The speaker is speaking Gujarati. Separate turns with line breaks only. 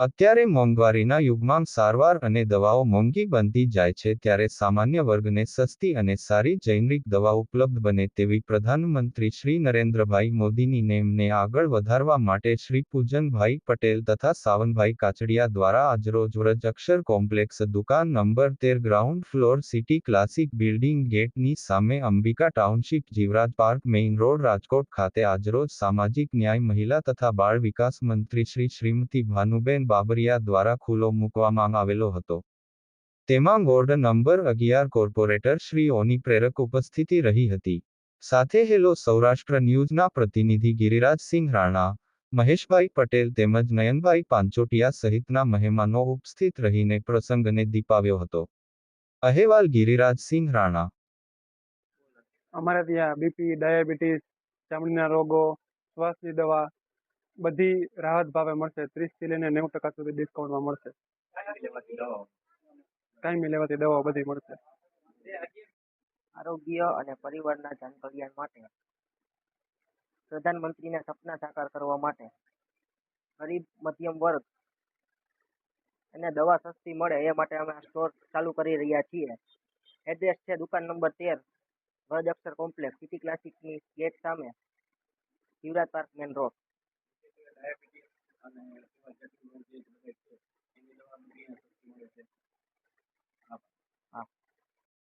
અત્યારે મોંઘવારીના યુગમાં સારવાર અને દવાઓ મોંઘી બનતી જાય છે ત્યારે સામાન્ય વર્ગને સસ્તી અને સારી જૈનરિક દવા ઉપલબ્ધ બને તેવી પ્રધાનમંત્રી શ્રી નરેન્દ્રભાઈ મોદીની નેમને આગળ વધારવા માટે શ્રી પૂજનભાઈ પટેલ તથા સાવનભાઈ કાચડિયા દ્વારા આજરોજ વ્રજ અક્ષર કોમ્પ્લેક્સ દુકાન નંબર તેર ground floor city classic building ગેટની સામે Ambika township Jivraj park main road Rajkot ખાતે આજરોજ સામાજિક ન્યાય મહિલા તથા બાળ વિકાસ મંત્રી શ્રી શ્રીમતી ભાનુબેન બાબરિયા દ્વારા ખુલ્લો મૂકવામાં આવેલો હતો. તેમાં વોર્ડ નંબર અગિયાર કોર્પોરેટર શ્રી ઓની પ્રેરક ઉપસ્થિતિ રહી હતી. સાથે હેલો સૌરાષ્ટ્ર ન્યૂઝના પ્રતિનિધિ ગિરિરાજસિંહ રાણા, મહેશભાઈ પટેલ તેમજ નયનભાઈ પાંચોટિયા સહિતના મહેમાનો ઉપસ્થિત રહીને પ્રસંગને દીપાવ્યો હતો. અહેવાલ ગિરિરાજસિંહ રાણા.
અમારે ત્યાં બીપી, ડાયાબિટીસ, ચામડીના રોગો, શ્વાસની દવા બધી રાહત ભાવે મળશે. ત્રીસથી લઈને નેવું ટકા સુધી ડિસ્કાઉન્ટમાં મળશે. ટાઈમે લેવાતી દવાઓ બધી મળશે.
આરોગ્ય અને પરિવારના જન કલ્યાણ માટે પ્રધાનમંત્રીના સપના સાકાર કરવા માટે ગરીબ, મધ્યમ વર્ગ એને દવા સસ્તી મળે એ માટે અમે સ્ટોર ચાલુ કરી રહ્યા છીએ. એડ્રેસ છે દુકાન નંબર તેર વજ અક્ષર કોમ્પ્લેક્સ સિટી ક્લાસિકની ગેટ સામે, Shivraj park main road every day અને